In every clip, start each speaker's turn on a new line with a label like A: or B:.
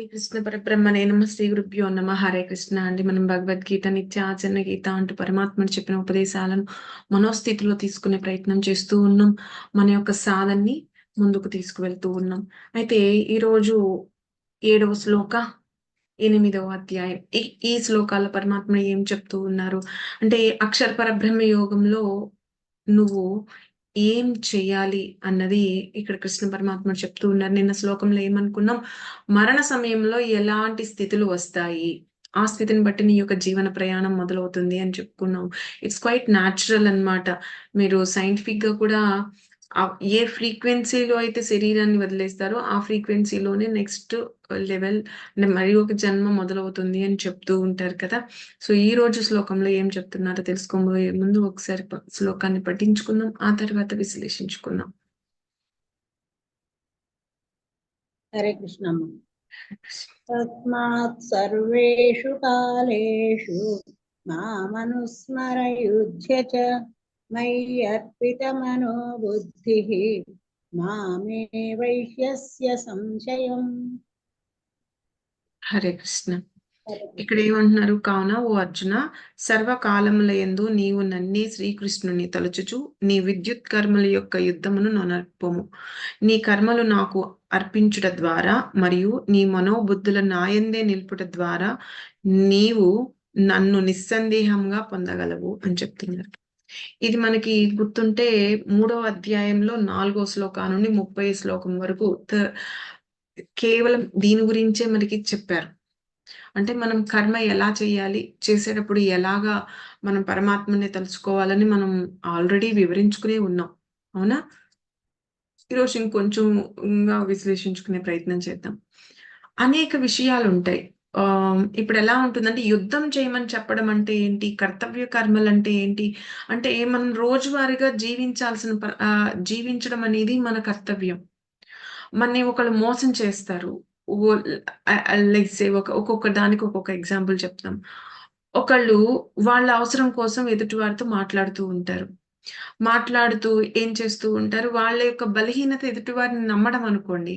A: శ్రీకృష్ణ పరబ్రహ్మనే నమ శ్రీ గురుభ్యో నమ. హరే కృష్ణ అండి. మనం భగవద్గీత నిత్య ఆచరణ గీత అంటూ పరమాత్మను చెప్పిన ఉపదేశాలను మనోస్థితిలో తీసుకునే ప్రయత్నం చేస్తూ ఉన్నాం. మన యొక్క సాధనని ముందుకు తీసుకువెళ్తూ ఉన్నాం. అయితే ఈరోజు ఏడవ శ్లోక ఎనిమిదవ అధ్యాయం. ఈ ఈ శ్లోకాల పరమాత్మ ఏం చెప్తూ ఉన్నారు? అంటే అక్షర పరబ్రహ్మ యోగంలో నువ్వు ఏం చేయాలి అన్నది ఇక్కడ కృష్ణ పరమాత్మ చెప్తూ ఉన్నారు. నిన్న శ్లోకంలో ఏమనుకున్నాం? మరణ సమయంలో ఎలాంటి స్థితులు వస్తాయి? ఆ స్థితిని బట్టి నీ యొక్క జీవన ప్రయాణం మొదలవుతుంది అని చెప్పుకున్నాం. ఇట్స్ క్వైట్ న్యాచురల్ అనమాట మీరు సైంటిఫిక్గా కూడా ఏ ఫ్రీక్వెన్సీలో అయితే శరీరాన్ని వదిలేస్తారో ఆ ఫ్రీక్వెన్సీలోనే నెక్స్ట్ లెవెల్ మరి ఒక జన్మ మొదలవుతుంది అని చెప్తూ ఉంటారు కదా. సో ఈ రోజు శ్లోకంలో ఏం చెప్తున్నారో తెలుసుకోబోయే ముందు ఒకసారి శ్లోకాన్ని పఠించుకుందాం ఆ తర్వాత విశ్లేషించుకుందాం.
B: హరే కృష్ణమ్మ తస్మాత్ సర్వేషు కాలేషు మామనుస్మరయుధ్య చ. మయి అర్పితమనో బుద్ధి మామే వైష్యస్య సంశయం
A: హరే కృష్ణ। ఇక్కడ ఏమంటున్నారు? కావున ఓ అర్జున సర్వకాలముల ఎందు నీవు నన్నే శ్రీకృష్ణుని తలుచుచు నీ విద్యుత్ కర్మల యొక్క యుద్ధమును నొనర్పము. నీ కర్మలు నాకు అర్పించుట ద్వారా మరియు నీ మనోబుద్ధుల నాయందే నిలుపుట ద్వారా నీవు నన్ను నిస్సందేహంగా పొందగలవు అని చెప్తున్నారు. ఇది మనకి గుర్తుంటే మూడవ అధ్యాయంలో నాలుగో శ్లోకా నుండి ముప్పై శ్లోకం వరకు కేవలం దీని గురించే మనకి చెప్పారు. అంటే మనం కర్మ ఎలా చేయాలి చేసేటప్పుడు ఎలాగా మనం పరమాత్మని తలుచుకోవాలని మనం ఆల్రెడీ వివరించుకునే ఉన్నాం. అవునా? ఈరోజు ఇంకొంచెం విశ్లేషించుకునే ప్రయత్నం చేద్దాం. అనేక విషయాలు ఉంటాయి ఇప్పుడు ఎలా ఉంటుందంటే యుద్ధం చేయమని చెప్పడం అంటే ఏంటి? కర్తవ్య కర్మలు అంటే ఏంటి? అంటే మనం రోజువారీగా జీవించాల్సిన జీవించడం అనేది మన కర్తవ్యం. మనని ఒకళ్ళు మోసం చేస్తారు. లైక్ ఒక ఒక్కొక్క దానికి ఒక్కొక్క ఎగ్జాంపుల్ చెప్తాం. ఒకళ్ళు వాళ్ళ అవసరం కోసం ఎదుటి వారితో మాట్లాడుతూ ఉంటారు. మాట్లాడుతూ ఏం చేస్తూ ఉంటారు? వాళ్ళ యొక్క బలహీనత ఎదుటి వారిని నమ్మడం అనుకోండి.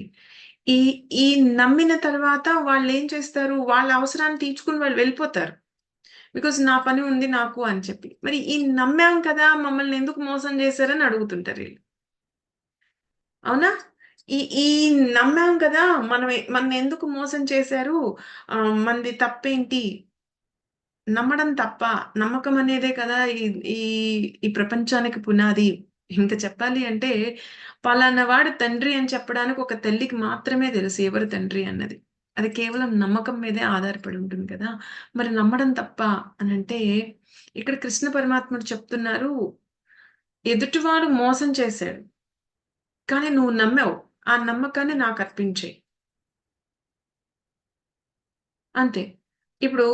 A: ఈ ఈ నమ్మిన తర్వాత వాళ్ళు ఏం చేస్తారు? వాళ్ళ అవసరాన్ని తీర్చుకుని వాళ్ళు వెళ్ళిపోతారు. బికాస్ నా పని ఉంది నాకు అని చెప్పి. మరి ఈ నమ్మాం కదా మమ్మల్ని ఎందుకు మోసం చేశారని అడుగుతుంటారు వీళ్ళు. అవునా? ఈ ఈ నమ్మాం కదా మనం మన ఎందుకు మోసం చేశారు? మనది తప్పేంటి? నమ్మడం తప్ప నమ్మకం అనేదే కదా ఈ ఈ ప్రపంచానికి పునాది. ఇంకా చెప్పాలి అంటే పలానా వాడు తండ్రి అని చెప్పడానికి ఒక తల్లికి మాత్రమే తెలుసు ఎవరు తండ్రి అన్నది. అది కేవలం నమ్మకం మీదే ఆధారపడి ఉంటుంది కదా. మరి నమ్మడం తప్ప అని అంటే ఇక్కడ కృష్ణ పరమాత్ముడు చెప్తున్నారు ఎదుటివాడు మోసం చేశాడు కానీ నువ్వు నమ్మావు. ఆ నమ్మకాన్ని నాకు అర్పించే అంతే. ఇప్పుడు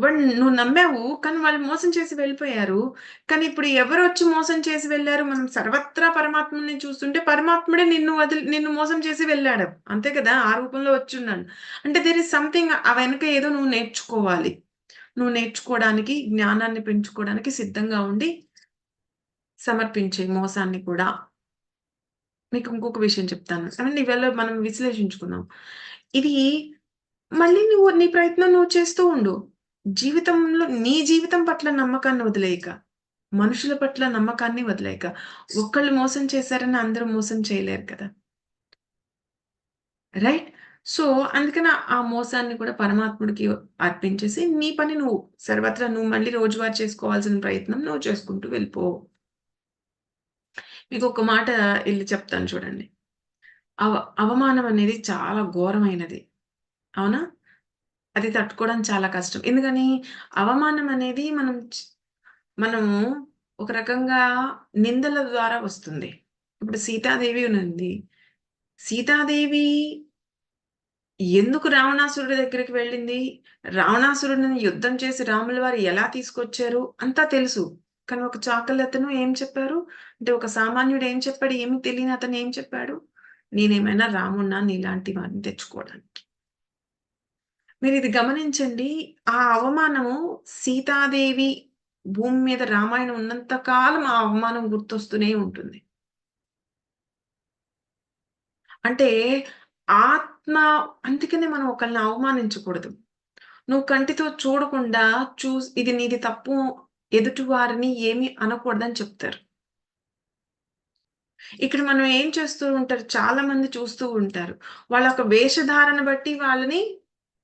A: వాడు నువ్వు నమ్మావు కానీ వాళ్ళు మోసం చేసి వెళ్ళిపోయారు. కానీ ఇప్పుడు ఎవరు వచ్చి మోసం చేసి వెళ్ళారు? మనం సర్వత్రా పరమాత్మని చూస్తుంటే పరమాత్ముడే నిన్ను వదిలి నిన్ను మోసం చేసి వెళ్ళాడు. అంతే కదా? ఆ రూపంలో వచ్చి ఉన్నాడు. అంటే దేర్ ఇస్ సంథింగ్ ఆ వెనుక ఏదో నువ్వు నేర్చుకోవాలి. నువ్వు నేర్చుకోవడానికి జ్ఞానాన్ని పెంచుకోవడానికి సిద్ధంగా ఉండి సమర్పించే మోసాన్ని కూడా మీకు ఇంకొక విషయం చెప్తాను. కానీ ఇవాళ మనం విశ్లేషించుకుందాం. ఇది మళ్ళీ నువ్వు నీ ప్రయత్నం నువ్వు చేస్తూ ఉండు. జీవితంలో నీ జీవితం పట్ల నమ్మకాన్ని వదిలేయక మనుషుల పట్ల నమ్మకాన్ని వదిలేయక ఒక్కళ్ళు మోసం చేశారని అందరూ మోసం చేయలేరు కదా. రైట్ సో అందుకని ఆ మోసాన్ని కూడా పరమాత్ముడికి అర్పించేసి నీ పని నువ్వు సర్వత్రా నువ్వు మళ్ళీ రోజువారు చేసుకోవాల్సిన ప్రయత్నం నువ్వు చేసుకుంటూ వెళ్ళిపో. మీకు ఒక మాట వెళ్ళి చెప్తాను చూడండి. అవ అవమానం అనేది చాలా ఘోరమైనది. అవునా? అది తట్టుకోవడం చాలా కష్టం. ఎందుకని? అవమానం అనేది మనం మనము ఒక రకంగా నిందల ద్వారా వస్తుంది. ఇప్పుడు సీతాదేవి ఉంది సీతాదేవి ఎందుకు రావణాసురుడి దగ్గరికి వెళ్ళింది? రావణాసురుడిని యుద్ధం చేసి రాముల వారు ఎలా తీసుకొచ్చారు? అంతా తెలుసు. కానీ ఒక చాకలతను అతను ఏం చెప్పారు? అంటే ఒక సామాన్యుడు ఏం చెప్పాడు? ఏమి తెలియని అతను ఏం చెప్పాడు? నేనేమైనా రామున్నా నీలాంటి వారిని తెచ్చుకోవడానికి. మీరు ఇది గమనించండి ఆ అవమానము సీతాదేవి భూమి మీద రామాయణం ఉన్నంత కాలం ఆ అవమానం గుర్తొస్తూనే ఉంటుంది అంటే ఆత్మ అందుకనే మనం ఒకళ్ళని అవమానించకూడదు. నువ్వు కంటితో చూడకుండా చూస్ ఇది నీది తప్పు ఎదుటి వారిని ఏమి అనకూడదని చెప్తారు. ఇక్కడ మనం ఏం చేస్తూ ఉంటారు చాలా మంది చూస్తూ ఉంటారు. వాళ్ళ ఒక వేషధారణ బట్టి వాళ్ళని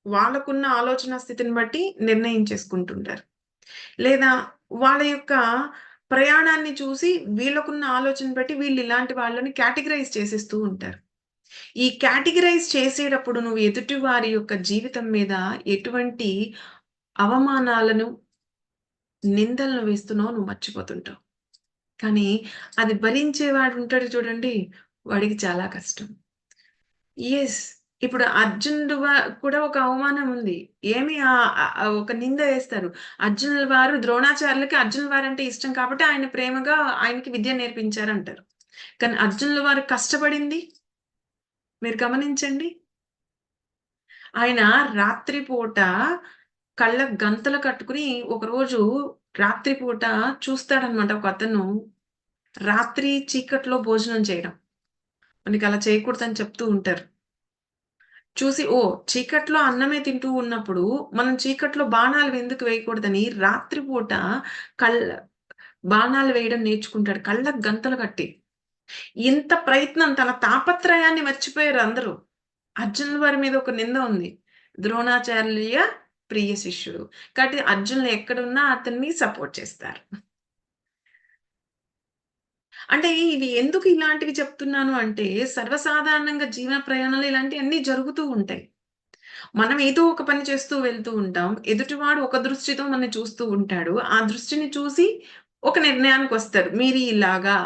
A: వాళ్ళకున్న ఆలోచన స్థితిని బట్టి నిర్ణయం చేసుకుంటుంటారు. లేదా వాళ్ళ యొక్క ప్రయాణాన్ని చూసి వీళ్ళకున్న ఆలోచన బట్టి వీళ్ళు ఇలాంటి వాళ్ళని కేటగిరైజ్ చేసేస్తూ ఉంటారు. ఈ కేటగిరైజ్ చేసేటప్పుడు నువ్వు ఎదుటి వారి యొక్క జీవితం మీద ఎటువంటి అవమానాలను, నిందలను వేస్తున్నావు నువ్వు మర్చిపోతుంటావు. కానీ అది భరించేవాడు ఉంటాడు చూడండి వాడికి చాలా కష్టం. ఎస్ ఇప్పుడు అర్జునుడు కూడా ఒక అవమానం ఉంది. ఏమి ఒక నింద వేస్తారు. అర్జునుల వారు ద్రోణాచార్యులకి అర్జునుల అంటే ఇష్టం కాబట్టి ఆయన ప్రేమగా ఆయనకి విద్య నేర్పించారంటారు. కానీ అర్జునుల వారు కష్టపడింది మీరు గమనించండి. ఆయన రాత్రిపూట కళ్ళ గంతలు కట్టుకొని ఒకరోజు రాత్రిపూట చూస్తాడనమాట ఒక అతను రాత్రి చీకట్లో భోజనం చేయడం. మనకి అలా చేయకూడదని చెప్తూ ఉంటారు. చూసి ఓ చీకట్లో అన్నమే తింటూ ఉన్నప్పుడు మనం చీకట్లో బాణాలు ఎందుకు వేయకూడదని రాత్రిపూట కళ్ళ బాణాలు వేయడం నేర్చుకుంటాడు. కళ్ళకు గంతలు కట్టి. ఇంత ప్రయత్నం తన తాపత్రయాన్ని మర్చిపోయారు అందరూ. అర్జునుల వారి మీద ఒక నింద ఉంది. ద్రోణాచార్య ప్రియ శిష్యుడు. కాబట్టి అర్జునులు ఎక్కడున్నా అతన్ని సపోర్ట్ చేస్తారు. అంటే ఇవి ఎందుకు ఇలాంటివి చెప్తున్నాను అంటే సర్వసాధారణంగా జీవన ప్రయాణాలు ఇలాంటివి అన్నీ జరుగుతూ ఉంటాయి. మనం ఏదో ఒక పని చేస్తూ వెళ్తూ ఉంటాం. ఎదుటివాడు ఒక దృష్టితో మనం చూస్తూ ఉంటాడు. ఆ దృష్టిని చూసి ఒక నిర్ణయానికి వస్తారు మీరు ఇలాగా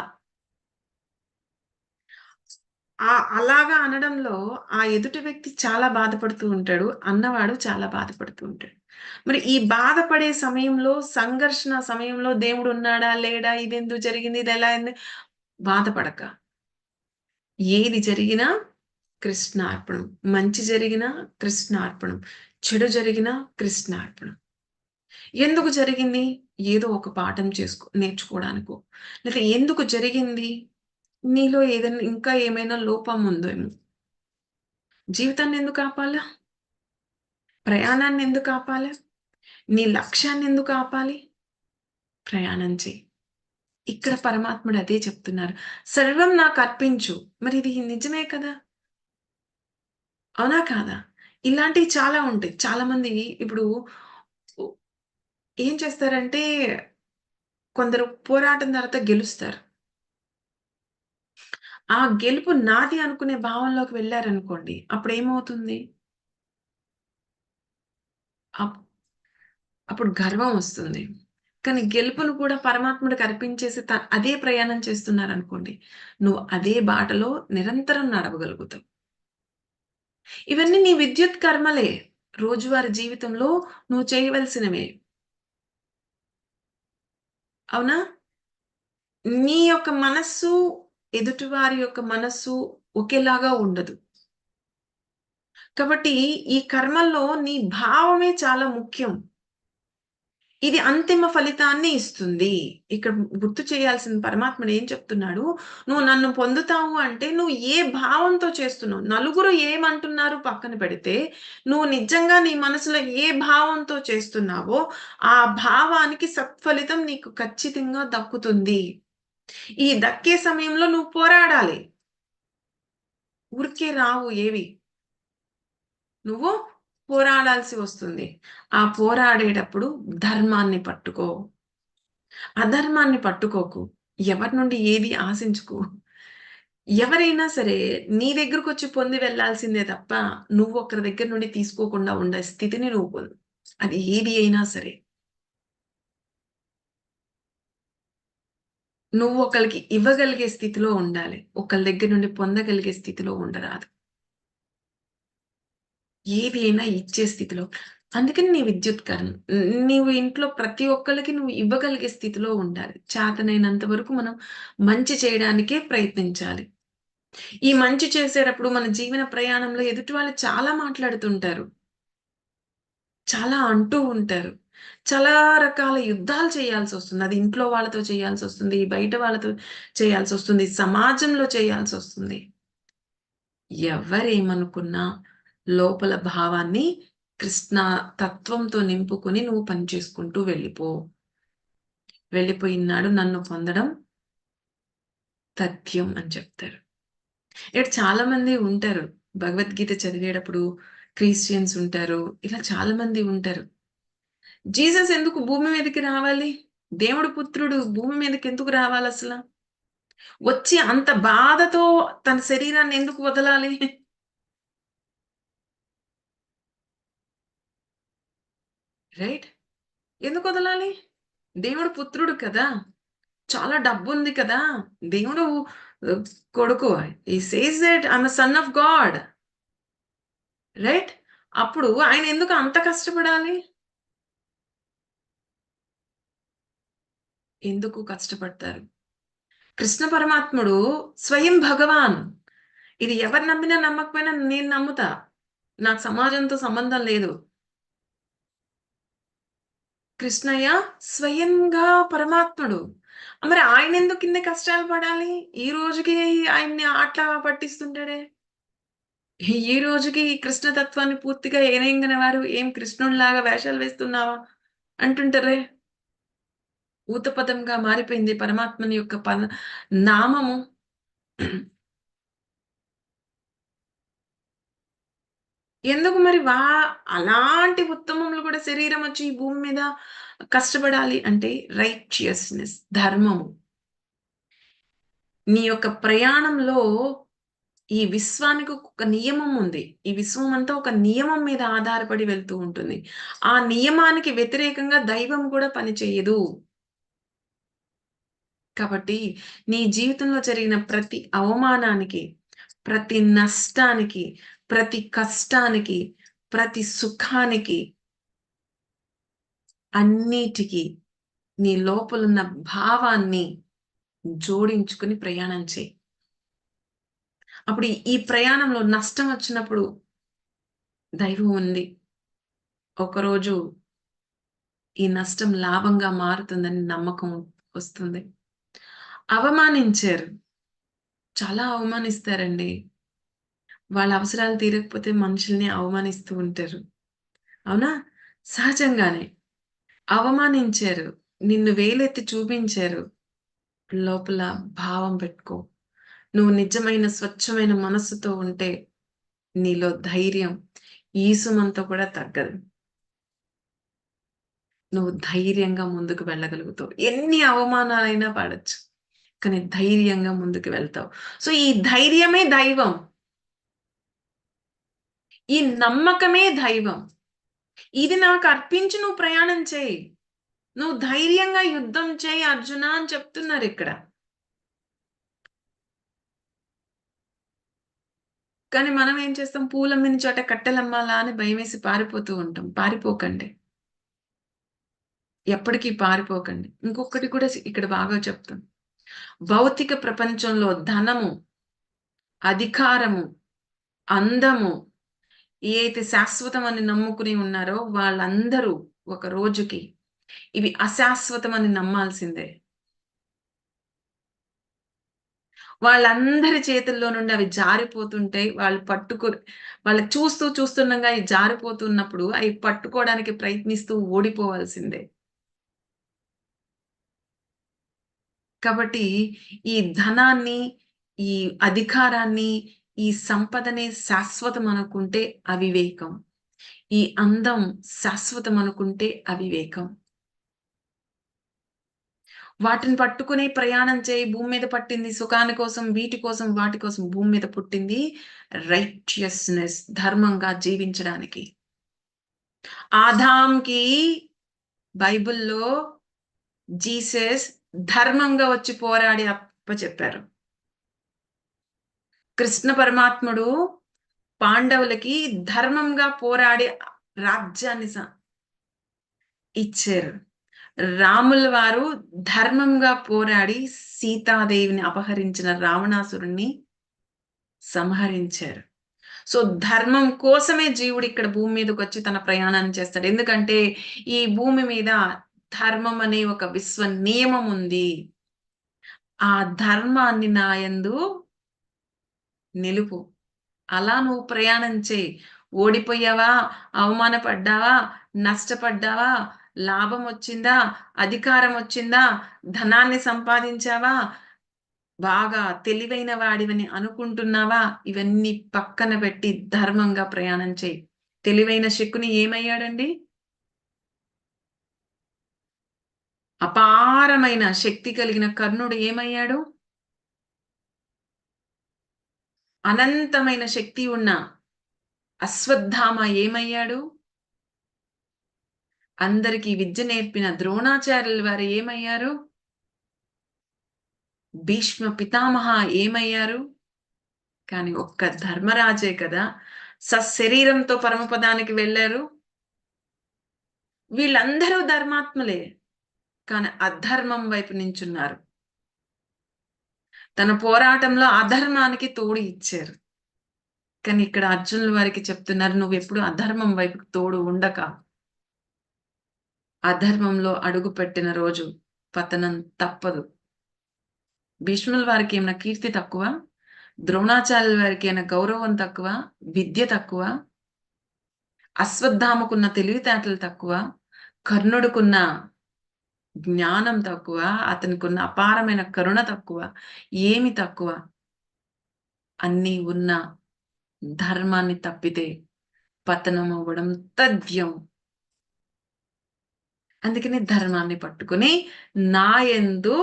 A: ఆ అలాగా అనడంలో ఆ ఎదుటి వ్యక్తి చాలా బాధపడుతూ ఉంటాడు. అన్నవాడు చాలా బాధపడుతూ ఉంటాడు. మరి ఈ బాధపడే సమయంలో, సంఘర్షణ సమయంలో దేవుడు ఉన్నాడా లేడా? ఇది ఎందుకు జరిగింది? ఇదెలా అయింది? బాధపడక. ఏది జరిగినా కృష్ణార్పణం. మంచి జరిగినా కృష్ణార్పణం. చెడు జరిగినా కృష్ణార్పణం. ఎందుకు జరిగింది? ఏదో ఒక పాఠం చేసుకో నేర్చుకోవడానికో, లేదా ఎందుకు జరిగింది? నీలో ఏదైనా ఇంకా ఏమైనా లోపం ఉందేమో. జీవితాన్ని ఎందుకు ఆపాలా? ప్రయాణాన్ని ఎందుకు ఆపాలి నీ లక్ష్యాన్ని ఎందుకు ఆపాలి? ప్రయాణం చెయ్యి. ఇక్కడ పరమాత్ముడు అదే చెప్తున్నారు. సర్వం నాకు అర్పించు. మరి ఇది నిజమే కదా! అవునా కాదా? ఇలాంటివి చాలా ఉంటాయి. చాలామంది ఇప్పుడు ఏం చేస్తారంటే కొందరు పోరాటం తర్వాత గెలుస్తారు. ఆ గెలుపు నాది అనుకునే భావంలోకి వెళ్ళారనుకోండి అప్పుడు ఏమవుతుంది అప్పుడు గర్వం వస్తుంది. కానీ గెలుపును కూడా పరమాత్ముడికి అర్పించేసి త అదే ప్రయాణం చేస్తున్నారనుకోండి. నువ్వు అదే బాటలో నిరంతరం నడవగలుగుతావు. ఇవన్నీ నీ విద్యుత్ కర్మలే. రోజువారి జీవితంలో నువ్వు చేయవలసినవే. అవునా? నీ యొక్క మనస్సు, ఎదుటివారి యొక్క మనస్సు ఒకేలాగా ఉండదు. కాబట్టి ఈ కర్మల్లో నీ భావమే చాలా ముఖ్యం. ఇది అంతిమ ఫలితాన్ని ఇస్తుంది. ఇక్కడ గుర్తు చేయాల్సిన పరమాత్ముడు ఏం చెప్తున్నాడు? నువ్వు నన్ను పొందుతావు అంటే నువ్వు ఏ భావంతో చేస్తున్నావు? నలుగురు ఏమంటున్నారు పక్కన పెడితే, నువ్వు నిజంగా నీ మనసులో ఏ భావంతో చేస్తున్నావో, ఆ భావానికి సత్ఫలితం నీకు ఖచ్చితంగా దక్కుతుంది. ఈ దక్కే సమయంలో నువ్వు పోరాడాలి. ఊరికే రావు ఏవి. నువ్వు పోరాడాల్సి వస్తుంది. ఆ పోరాడేటప్పుడు ధర్మాన్ని పట్టుకో. అధర్మాన్ని పట్టుకోకు. ఎవరి నుండి ఏది ఆశించుకో ఎవరైనా సరే నీ దగ్గరకొచ్చి పొంది వెళ్ళాల్సిందే తప్ప, నువ్వు ఒకరి దగ్గర నుండి తీసుకోకుండా ఉండే స్థితిని నువ్వు పొందు. అది ఏది అయినా సరే. నువ్వు ఒకరికి ఇవ్వగలిగే స్థితిలో ఉండాలి. ఒకరి దగ్గర నుండి పొందగలిగే స్థితిలో ఉండరాదు. ఏది అయినా ఇచ్చే స్థితిలో. అందుకని నీ విద్యుత్ కర్మ. నీవు ఇంట్లో ప్రతి ఒక్కరికి నువ్వు ఇవ్వగలిగే స్థితిలో ఉండాలి. చేతనైనంత వరకు మనం మంచి చేయడానికే ప్రయత్నించాలి. ఈ మంచి చేసేటప్పుడు మన జీవన ప్రయాణంలో ఎదుటి వాళ్ళు చాలా మాట్లాడుతుంటారు. చాలా అంటూ ఉంటారు. చాలా రకాల యుద్ధాలు చేయాల్సి వస్తుంది అది ఇంట్లో వాళ్ళతో చేయాల్సి వస్తుంది బయట వాళ్ళతో చేయాల్సి వస్తుంది సమాజంలో చేయాల్సి వస్తుంది ఎవరేమనుకున్నా లోపల భావాన్ని కృష్ణ తత్వంతో నింపుకొని నువ్వు పని చేసుకుంటూ వెళ్ళిపో. వెళ్ళిపోయినాడు నన్ను పొందడం తథ్యం అని చెప్తారు. ఇక్కడ చాలా మంది ఉంటారు. భగవద్గీత చదివేటప్పుడు క్రిస్టియన్స్ ఉంటారు. ఇలా చాలా మంది ఉంటారు. జీసస్ ఎందుకు భూమి మీదకి రావాలి? దేవుడు పుత్రుడు భూమి మీదకి ఎందుకు రావాలి అసలు? వచ్చి అంత బాధతో తన శరీరాన్ని ఎందుకు వదలాలి? రైట్ ఎందుకు వదలాలి? దేవుడు పుత్రుడు కదా. చాలా డబ్బు ఉంది కదా. దేవుడు uh, కొడుకు ఈ says that I'm son of God right అప్పుడు ఆయన ఎందుకు అంత కష్టపడాలి? ఎందుకు కష్టపడతారు? కృష్ణ పరమాత్ముడు స్వయం భగవాన్. ఇది ఎవరు నమ్మినా నమ్మకపోయినా నేను నమ్ముతా. నాకు సమాజంతో సంబంధం లేదు. కృష్ణయ్య స్వయంగా పరమాత్ముడు. మరి ఆయన ఎందుకు కింద కష్టాలు పడాలి? ఈ రోజుకి ఆయన్ని ఆట్లా పట్టిస్తుంటాడే? ఈ రోజుకి కృష్ణతత్వాన్ని పూర్తిగా ఏనేంగిన వారు? ఏం కృష్ణుడిలాగా వేషాలు వేస్తున్నావా? అంటుంటారే. ఊతపదంగా మారిపోయింది పరమాత్మని యొక్క పద నామము. ఎందుకు మరి వా అలాంటి ఉత్తమములు కూడా శరీరం వచ్చి ఈ భూమి మీద కష్టపడాలి అంటే రైచియస్నెస్ ధర్మము. నీ యొక్క ప్రయాణంలో ఈ విశ్వానికి ఒక నియమం ఉంది. ఈ విశ్వం అంతా ఒక నియమం మీద ఆధారపడి వెళ్తూ ఉంటుంది. ఆ నియమానికి వ్యతిరేకంగా దైవం కూడా పనిచేయదు. కాబట్టి నీ జీవితంలో జరిగిన ప్రతి అవమానానికి ప్రతి నష్టానికి ప్రతి కష్టానికి ప్రతి సుఖానికి అన్నిటికీ నీ లోపలున్న భావాన్ని జోడించుకుని ప్రయాణం చేయి. అప్పుడు ఈ ప్రయాణంలో నష్టం వచ్చినప్పుడు దైవం ఉంది. ఒకరోజు ఈ నష్టం లాభంగా మారుతుందని నమ్మకం వస్తుంది. అవమానించారు. చాలా అవమానిస్తారండి. వాళ్ళ అవసరాలు తీరకపోతే మనుషుల్ని అవమానిస్తూ ఉంటారు. అవునా? సహజంగానే. అవమానించారు. నిన్ను వేలెత్తి చూపించారు. లోపల భావం పెట్టుకో. నువ్వు నిజమైన స్వచ్ఛమైన మనస్సుతో ఉంటే నీలో ధైర్యం ఈసుమంతా కూడా తగ్గదు. నువ్వు ధైర్యంగా ముందుకు వెళ్ళగలుగుతావు. ఎన్ని అవమానాలైనా పడచ్చు. కానీ ధైర్యంగా ముందుకు వెళ్తావు. సో ఈ ధైర్యమే దైవం. ఈ నమ్మకమే దైవం. ఇది నాకు అర్పించి నువ్వు ప్రయాణం చేయి. నువ్వు ధైర్యంగా యుద్ధం చేయి అర్జున అని చెప్తున్నారు ఇక్కడ. కానీ మనం ఏం చేస్తాం? పూలమ్మిన చోట కట్టెలమ్మాలా అని భయం వేసి పారిపోతూ ఉంటాం. పారిపోకండి. ఎప్పటికీ పారిపోకండి. ఇంకొకటి కూడా ఇక్కడ బాగా చెప్తాం. భౌతిక ప్రపంచంలో ధనము అధికారము అందము ఏదైతే శాశ్వతం అని నమ్ముకుని ఉన్నారో వాళ్ళందరూ ఒక రోజుకి ఇవి అశాశ్వతం అని నమ్మాల్సిందే. వాళ్ళందరి చేతుల్లో నుండి అవి జారిపోతుంటాయి వాళ్ళు పట్టుకో వాళ్ళకి చూస్తూ చూస్తుండగా అవి జారిపోతున్నప్పుడు అవి పట్టుకోవడానికి ప్రయత్నిస్తూ ఓడిపోవాల్సిందే. కాబట్టి ఈ ధనాన్ని ఈ అధికారాన్ని ఈ సంపదనే శాశ్వతం అనుకుంటే అవివేకం. ఈ అందం శాశ్వతం అనుకుంటే అవివేకం. వాటిని పట్టుకునే ప్రయాణం చేయి భూమి మీద పట్టింది సుఖాని కోసం వీటి కోసం వాటి కోసం భూమి మీద పుట్టింది రైచియస్నెస్ ధర్మంగా జీవించడానికి. ఆదాంకి బైబిల్లో జీసస్ ధర్మంగా వచ్చి పోరాడి అప్ప చెప్పారు కృష్ణ పరమాత్ముడు పాండవులకి ధర్మంగా పోరాడి రాజ్యాన్ని ఇచ్చారు. రాముల వారు ధర్మంగా పోరాడి సీతాదేవిని అపహరించిన రావణాసురుణ్ణి సంహరించారు. సో ధర్మం కోసమే జీవుడు ఇక్కడ భూమి మీదకి వచ్చి తన ప్రయాణాన్ని చేస్తాడు. ఎందుకంటే ఈ భూమి మీద ధర్మం అనే ఒక విశ్వ నియమం ఉంది. ఆ ధర్మాన్ని నాయందు నిలుపు. అలా నువ్వు ప్రయాణం చేయి. ఓడిపోయావా? అవమానపడ్డావా? నష్టపడ్డావా? లాభం వచ్చిందా? అధికారం వచ్చిందా? ధనాన్ని సంపాదించావా? బాగా తెలివైన వాడివని అనుకుంటున్నావా? ఇవన్నీ పక్కన పెట్టి ధర్మంగా ప్రయాణం చేయి. తెలివైన శకుని ఏమయ్యాడండి? అపారమైన శక్తి కలిగిన కర్ణుడు ఏమయ్యాడు? అనంతమైన శక్తి ఉన్న అశ్వత్థామ ఏమయ్యాడు? అందరికీ విద్య నేర్పిన ద్రోణాచార్యుల వారు ఏమయ్యారు? భీష్మ పితామహ ఏమయ్యారు? కానీ ఒక్క ధర్మరాజే కదా సశరీరంతో పరమపదానికి వెళ్ళారు. వీళ్ళందరూ ధర్మాత్మలే కానీ అధర్మం వైపు నించున్నారు. తన పోరాటంలో అధర్మానికి తోడు ఇచ్చారు. కానీ ఇక్కడ అర్జునుల వారికి చెప్తున్నారు నువ్వు ఎప్పుడు అధర్మం వైపు తోడు ఉండక. అధర్మంలో అడుగు పెట్టిన రోజు పతనం తప్పదు. భీష్ముల వారికి ఏమైనా కీర్తి తక్కువ? ద్రోణాచార్యుల వారికి ఏమైనా గౌరవం తక్కువ? విద్య తక్కువ? అశ్వత్థామకున్న తెలివితేటలు తక్కువ? కర్ణుడుకున్న జ్ఞానం తక్కువ అతనికి ఉన్న అపారమైన కరుణ తక్కువ ఏమి తక్కువ? అన్నీ ఉన్న ధర్మాన్ని తప్పితే పతనం అవ్వడం తథ్యం. అందుకని ధర్మాన్ని పట్టుకుని నా ఎందు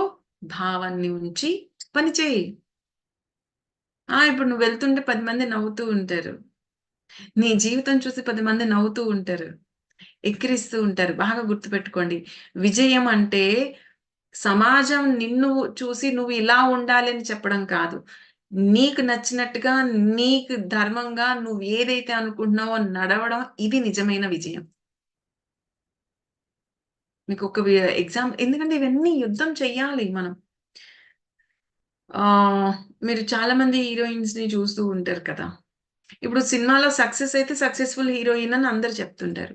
A: భావాన్ని ఉంచి పనిచేయి ఆ ఇప్పుడు నువ్వు వెళ్తుంటే పది మంది నవ్వుతూ ఉంటారు. నీ జీవితం చూసి పది మంది నవ్వుతూ ఉంటారు. ఎక్కిరిస్తూ ఉంటారు. బాగా గుర్తుపెట్టుకోండి. విజయం అంటే సమాజం నిన్ను చూసి నువ్వు ఇలా ఉండాలి అని చెప్పడం కాదు. నీకు నచ్చినట్టుగా నీకు ధర్మంగా నువ్వు ఏదైతే అనుకుంటున్నావో నడవడం ఇది నిజమైన విజయం. మీకు ఒక ఎగ్జామ్ ఎందుకంటే ఇవన్నీ యుద్ధం చెయ్యాలి మనం. ఆ మీరు చాలా మంది హీరోయిన్స్ని చూస్తూ ఉంటారు కదా. ఇప్పుడు సినిమాలో సక్సెస్ అయితే సక్సెస్ఫుల్ హీరోయిన్ అని అందరు చెప్తుంటారు.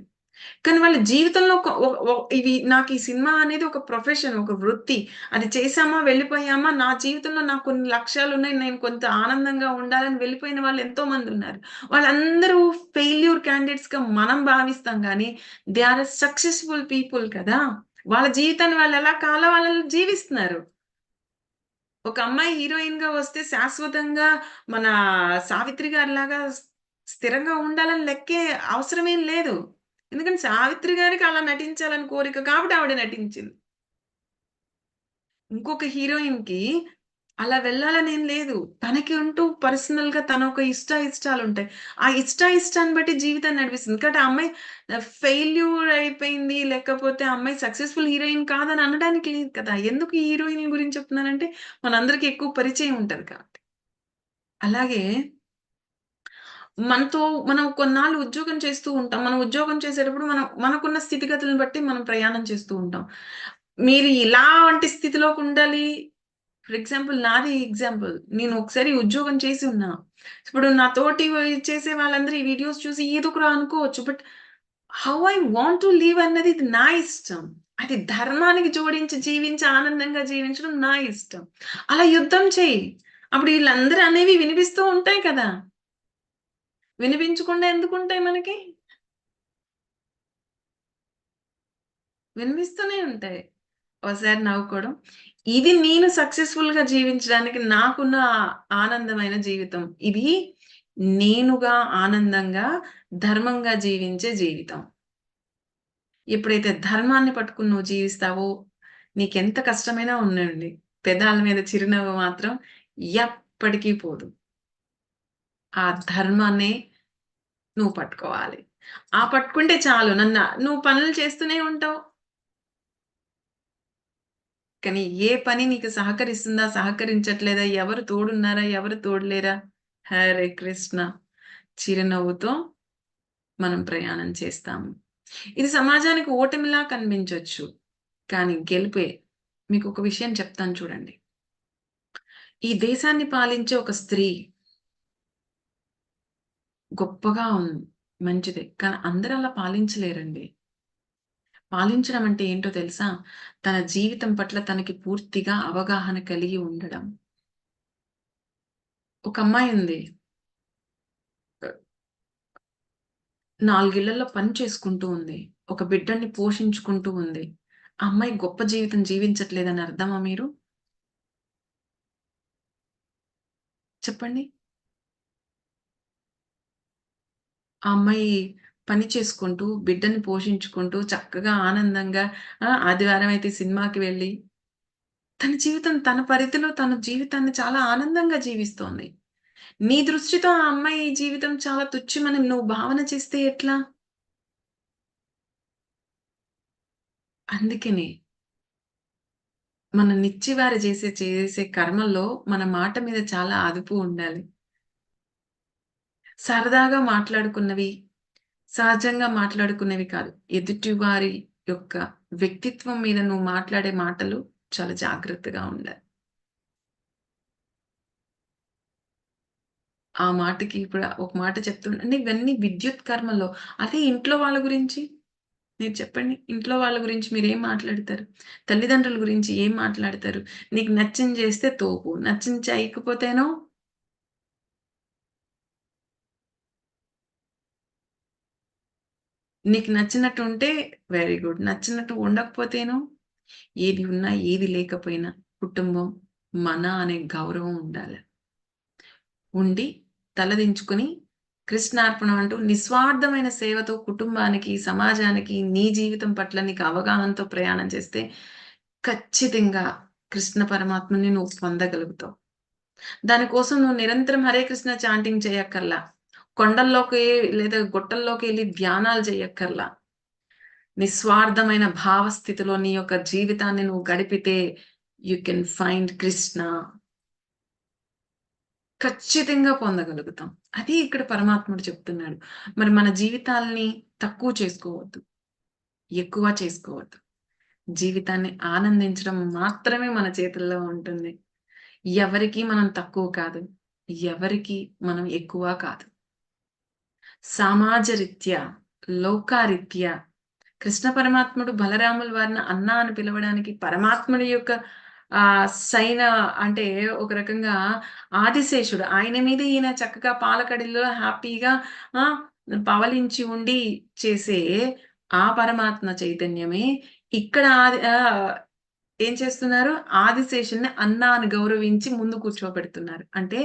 A: కానీ వాళ్ళ జీవితంలో ఒక ఇవి నాకు ఈ సినిమా అనేది ఒక ప్రొఫెషన్ ఒక వృత్తి. అది చేసామా వెళ్ళిపోయామా? నా జీవితంలో నాకు కొన్ని లక్ష్యాలు ఉన్నాయి. నేను కొంత ఆనందంగా ఉండాలని వెళ్ళిపోయిన వాళ్ళు ఎంతో మంది ఉన్నారు. వాళ్ళందరూ ఫెయిల్యూర్ క్యాండిడేట్స్గా మనం భావిస్తాం కానీ దే ఆర్ సక్సెస్ఫుల్ పీపుల్ కదా. వాళ్ళ జీవితాన్ని వాళ్ళు ఎలా కాల వాళ్ళు జీవిస్తున్నారు? ఒక అమ్మాయి హీరోయిన్గా వస్తే శాశ్వతంగా మన సావిత్రి గారి లాగా స్థిరంగా ఉండాలని లెక్కే అవసరమేం లేదు. ఎందుకంటే సావిత్రి గారికి అలా నటించాలని కోరిక కాబట్టి ఆవిడ నటించింది. ఇంకొక హీరోయిన్కి అలా వెళ్ళాలని ఏం లేదు. తనకి ఉంటూ పర్సనల్గా తన ఒక ఇష్ట ఇష్టాలు ఉంటాయి ఆ ఇష్ట ఇష్టాన్ని బట్టి జీవితాన్ని నడిపిస్తుంది. కాబట్టి ఆ అమ్మాయి ఫెయిల్యూర్ అయిపోయింది లేకపోతే ఆ అమ్మాయి సక్సెస్ఫుల్ హీరోయిన్ కాదని అనడానికి లేదు కదా. ఎందుకు ఈ హీరోయిన్ గురించి చెప్తున్నానంటే మనందరికీ ఎక్కువ పరిచయం ఉంటుంది కాబట్టి. అలాగే మనతో మనం కొన్నాళ్ళు ఉద్యోగం చేస్తూ ఉంటాం. మనం ఉద్యోగం చేసేటప్పుడు మనం మనకున్న స్థితిగతులను బట్టి మనం ప్రయాణం చేస్తూ ఉంటాం. మీరు ఇలా వంటి స్థితిలోకి ఉండాలి. ఫర్ ఎగ్జాంపుల్ నాది ఎగ్జాంపుల్ నేను ఒకసారి ఉద్యోగం చేసి ఉన్నా. ఇప్పుడు నా తోటి చేసే వాళ్ళందరూ ఈ వీడియోస్ చూసి ఏదో ఒకరు అనుకోవచ్చు. But how I want to leave అన్నది ఇది నా ఇష్టం. అది ధర్మానికి జోడించి జీవించి ఆనందంగా జీవించడం నా ఇష్టం. అలా యుద్ధం చేయి. అప్పుడు వీళ్ళందరూ అనేవి వినిపిస్తూ ఉంటాయి కదా. వినిపించకుండా ఎందుకు ఉంటాయి మనకి? వినిపిస్తూనే ఉంటాయి. ఒకసారి నవ్వుకోవడం. ఇది నేను సక్సెస్ఫుల్గా జీవించడానికి నాకున్న ఆనందమైన జీవితం. ఇది నేనుగా ఆనందంగా ధర్మంగా జీవించే జీవితం. ఎప్పుడైతే ధర్మాన్ని పట్టుకుని నువ్వు జీవిస్తావో నీకెంత కష్టమైనా ఉండండి. పెదాల మీద చిరునవ్వు మాత్రం ఎప్పటికీ పోదు. ఆ ధర్మాన్ని నువ్వు పట్టుకోవాలి. ఆ పట్టుకుంటే చాలు నన్ను నువ్వు పనులు చేస్తూనే ఉంటావు. కానీ ఏ పని నీకు సహకరిస్తుందా సహకరించట్లేదా ఎవరు తోడున్నారా ఎవరు తోడలేరా? హరే కృష్ణ. చిరునవ్వుతో మనం ప్రయాణం చేస్తాము. ఇది సమాజానికి ఓటమిలా కనిపించవచ్చు కానీ గెలిపే మీకు ఒక విషయం చెప్తాను చూడండి. ఈ దేశాన్ని పాలించే ఒక స్త్రీ గొప్పగా ఉంది మంచిదే కానీ అందరూ అలా పాలించలేరండి పాలించడం అంటే ఏంటో తెలుసా తన జీవితం పట్ల తనకి పూర్తిగా అవగాహన కలిగి ఉండడం ఒక అమ్మాయి ఉంది నాలుగిళ్ళలో పని చేసుకుంటూ ఉంది. ఒక బిడ్డని పోషించుకుంటూ ఉంది. ఆ అమ్మాయి గొప్ప జీవితం జీవించట్లేదని అర్థమా మీరు? చెప్పండి. ఆ అమ్మాయి పని చేసుకుంటూ, బిడ్డని పోషించుకుంటూ, చక్కగా ఆనందంగా ఆ! ఆదివారం అయితే సినిమాకి వెళ్ళి తన జీవితం తన పరిధిలో తన జీవితాన్ని చాలా ఆనందంగా జీవిస్తోంది. నీ దృష్టితో ఆ అమ్మాయి జీవితం చాలా తుచ్చమని నువ్వు భావన చేస్తే ఎట్లా? అందుకనే మన నిత్యవారి చేసే చేసే కర్మల్లో మన మాట మీద చాలా అదుపు ఉండాలి. సరదాగా మాట్లాడుకున్నవి, సహజంగా మాట్లాడుకునేవి కాదు. ఎదుటివారి యొక్క వ్యక్తిత్వం మీద నువ్వు మాట్లాడే మాటలు చాలా జాగ్రత్తగా ఉండాలి. ఆ మాటకి ఇప్పుడు ఒక మాట చెప్తుంటే ఇవన్నీ విద్యుత్ కర్మలో. అదే ఇంట్లో వాళ్ళ గురించి? మీరు చెప్పండి. ఇంట్లో వాళ్ళ గురించి మీరేం మాట్లాడతారు? తల్లిదండ్రుల గురించి ఏం మాట్లాడతారు? నీకు నచ్చింది చేస్తే తోపు, నచ్చింది చేయకపోతేనో నీకు నచ్చినట్టు ఉంటే వెరీ గుడ్. నచ్చినట్టు ఉండకపోతేనో ఏది ఉన్నా, ఏది లేకపోయినా కుటుంబం, మన అనే గౌరవం ఉండాలి. ఉండి తలదించుకొని కృష్ణార్పణం అంటూ నిస్వార్థమైన సేవతో కుటుంబానికి, సమాజానికి, నీ జీవితం పట్ల నీకు అవగాహనతో ప్రయాణం చేస్తే ఖచ్చితంగా కృష్ణ పరమాత్మని నువ్వు పొందగలుగుతావు. దానికోసం నువ్వు నిరంతరం హరే కృష్ణ చాంటింగ్ చేయక్కర్లా. కొండల్లోకి లేదా గుట్టల్లోకి వెళ్ళి ధ్యానాలు చేయక్కర్లా. నిస్వార్థమైన భావస్థితిలో నీ యొక్క జీవితాన్ని నువ్వు గడిపితే యు కెన్ ఫైండ్ కృష్ణ. ఖచ్చితంగా పొందగలుగుతాం. అది ఇక్కడ పరమాత్ముడు చెప్తున్నాడు. మరి మన జీవితాల్ని తక్కువ చేసుకోవద్దు. ఎక్కువ చేసుకోవద్దు. జీవితాన్ని ఆనందించడం మాత్రమే మన చేతుల్లో ఉంటుంది. ఎవరికి మనం తక్కువ కాదు. ఎవరికి మనం ఎక్కువ కాదు. సామాజరీత్యా లోకారీత్యా కృష్ణ పరమాత్ముడు బలరాముల వారిని అన్న అని పిలవడానికి పరమాత్ముడి యొక్క ఆ సైన అంటే ఒక రకంగా ఆదిశేషుడు. ఆయన మీద ఈయన చక్కగా పాలకడిలో హ్యాపీగా ఆ! పవలించి ఉండి చేసే ఆ పరమాత్మ చైతన్యమే ఇక్కడ ఆది ఏం చేస్తున్నారు? ఆదిశేషుల్ని అన్నాను అని గౌరవించి ముందు కూర్చోబెడుతున్నారు. అంటే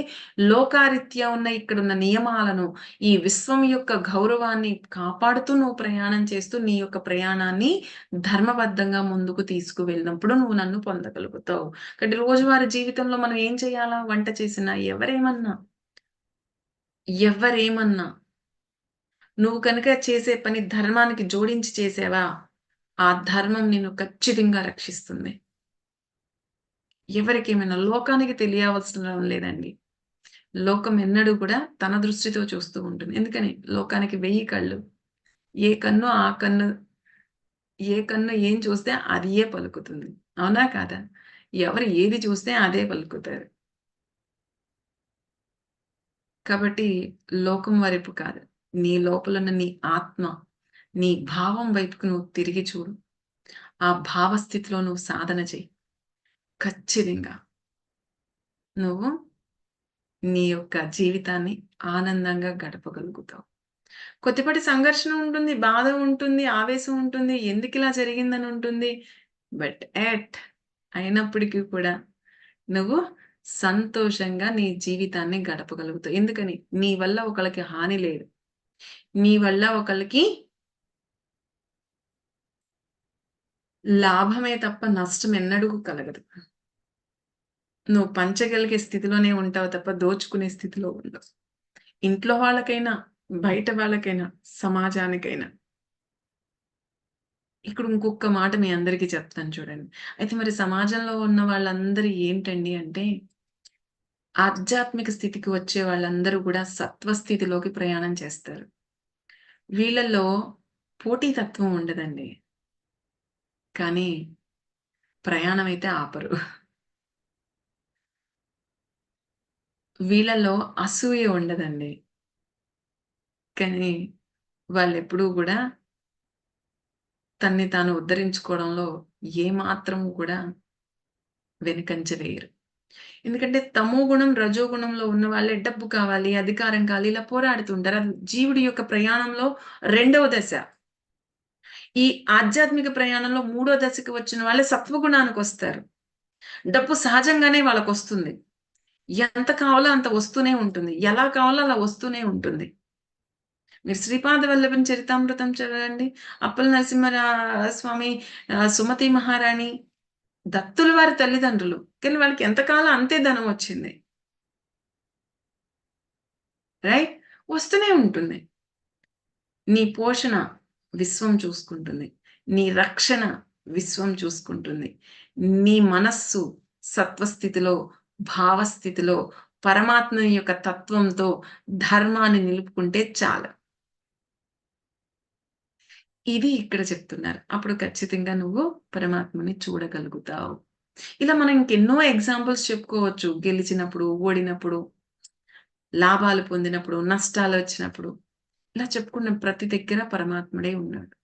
A: లోకారీత్యా ఉన్న ఇక్కడున్న నియమాలను, ఈ విశ్వం యొక్క గౌరవాన్ని కాపాడుతూ నువ్వు ప్రయాణం చేస్తూ నీ యొక్క ప్రయాణాన్ని ధర్మబద్ధంగా ముందుకు తీసుకువెళ్ళినప్పుడు నువ్వు నన్ను పొందగలుగుతావు. కాబట్టి రోజువారి జీవితంలో మనం ఏం చేయాలా? వంట చేసినా, ఎవరేమన్నా ఎవ్వరేమన్నా నువ్వు కనుక చేసే పని ధర్మానికి జోడించి చేసేవా ఆ ధర్మం నిన్ను ఖచ్చితంగా రక్షిస్తుంది. ఎవరికేమైనా లోకానికి తెలియవలసిన లేదండి. లోకం ఎన్నడూ కూడా తన దృష్టితో చూస్తూ ఉంటుంది. ఎందుకని? లోకానికి వెయ్యి కళ్ళు. ఏ కన్ను ఆ కన్ను ఏ కన్ను ఏం చూస్తే అదియే పలుకుతుంది. అవునా కాదా? ఎవరు ఏది చూస్తే అదే పలుకుతారు. కాబట్టి లోకం వరపు కాదు. నీ లోపలన్న నీ ఆత్మ, నీ భావం వైపుకు నువ్వు తిరిగి చూడు. ఆ భావస్థితిలో నువ్వు సాధన చెయ్యి. ఖచ్చితంగా. నువ్వు నీ యొక్క జీవితాన్ని ఆనందంగా గడపగలుగుతావు. కొద్దిపాటి సంఘర్షణ ఉంటుంది, బాధ ఉంటుంది, ఆవేశం ఉంటుంది, ఎందుకిలా జరిగిందని ఉంటుంది. బట్ ఎట్ అయినప్పటికీ కూడా నువ్వు సంతోషంగా నీ జీవితాన్ని గడపగలుగుతావు. ఎందుకని? నీ వల్ల ఒకళ్ళకి హాని లేదు. నీ వల్ల ఒకళ్ళకి లాభమే తప్ప నష్టం ఎన్నడూ కలగదు. నువ్వు పంచగలిగే స్థితిలోనే ఉంటావు తప్ప దోచుకునే స్థితిలో ఉండవు. ఇంట్లో వాళ్ళకైనా, బయట వాళ్ళకైనా, సమాజానికైనా. ఇక్కడ ఇంకొక మాట మీ అందరికీ చెప్తాను చూడండి. అయితే మరి సమాజంలో ఉన్న వాళ్ళందరూ ఏంటండి అంటే ఆధ్యాత్మిక స్థితికి వచ్చే వాళ్ళందరూ కూడా సత్వ స్థితిలోకి ప్రయాణం చేస్తారు. వీళ్ళలో పోటీతత్వం ఉండదండి. కానీ ప్రయాణం అయితే ఆపరు. వీళ్ళలో అసూయ ఉండదండి. కానీ వాళ్ళు ఎప్పుడూ కూడా తన్ని తాను ఉద్ధరించుకోవడంలో ఏమాత్రం కూడా వెనుకంజ వేయరు. ఎందుకంటే తమో గుణం, రజో గుణంలో ఉన్న వాళ్ళే డబ్బు కావాలి, అధికారం కావాలి ఇలా పోరాడుతుంటారు. అది జీవుడి యొక్క ప్రయాణంలో రెండవ దశ. ఈ ఆధ్యాత్మిక ప్రయాణంలో మూడో దశకి వచ్చిన వాళ్ళే సత్వగుణానికొస్తారు. డబ్బు సహజంగానే వాళ్ళకు వస్తుంది ఎంత కావాలో అంత వస్తూనే ఉంటుంది. ఎలా కావాలో అలా వస్తూనే ఉంటుంది. మీరు శ్రీపాద వల్లభని చరితామృతం చదవండి. అప్పల నరసింహ స్వామి సుమతి మహారాణి దత్తుల వారి తల్లిదండ్రులు. కానీ వాళ్ళకి ఎంత కావాలో అంతే ధనం వచ్చింది. రైట్? వస్తూనే ఉంటుంది. నీ పోషణ విశ్వం చూసుకుంటుంది. నీ రక్షణ విశ్వం చూసుకుంటుంది. నీ మనస్సు సత్వస్థితిలో, భావస్థితిలో పరమాత్మ యొక్క తత్వంతో ధర్మాన్ని నిలుపుకుంటే చాలు. ఇది ఇక్కడ చెప్తున్నారు. అప్పుడు ఖచ్చితంగా నువ్వు పరమాత్మని చూడగలుగుతావు. ఇలా మనం ఇంకెన్నో ఎగ్జాంపుల్స్ చెప్పుకోవచ్చు. గెలిచినప్పుడు, ఓడినప్పుడు, లాభాలు పొందినప్పుడు, నష్టాలు వచ్చినప్పుడు ఇలా చెప్పుకున్న ప్రతి దగ్గర పరమాత్ముడే ఉన్నాడు.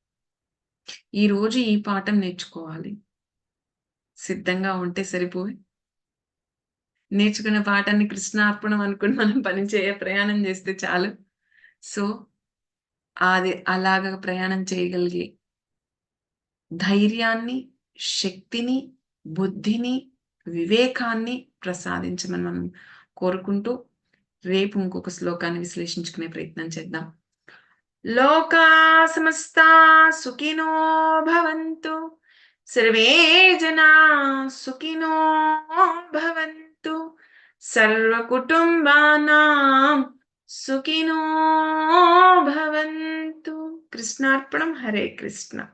A: ఈరోజు ఈ పాఠం నేర్చుకోవాలి. సిద్ధంగా ఉంటే సరిపోయి నేర్చుకున్న పాఠాన్ని కృష్ణార్పణం అనుకుని మనం పని చేయ ప్రయాణం చేస్తే చాలు. సో, అది అలాగా ప్రయాణం చేయగలిగే ధైర్యాన్ని, శక్తిని, బుద్ధిని, వివేకాన్ని ప్రసాదించమని మనం కోరుకుంటూ, రేపు ఇంకొక శ్లోకాన్ని విశ్లేషించుకునే ప్రయత్నం చేద్దాం. లోకా సమస్తా సుఖినో భవంతు. సర్వే జనా సుఖినో భవంతు. సర్వకుటుంబానాం సుఖినో భవంతు. కృష్ణార్పణం. హరే కృష్ణ.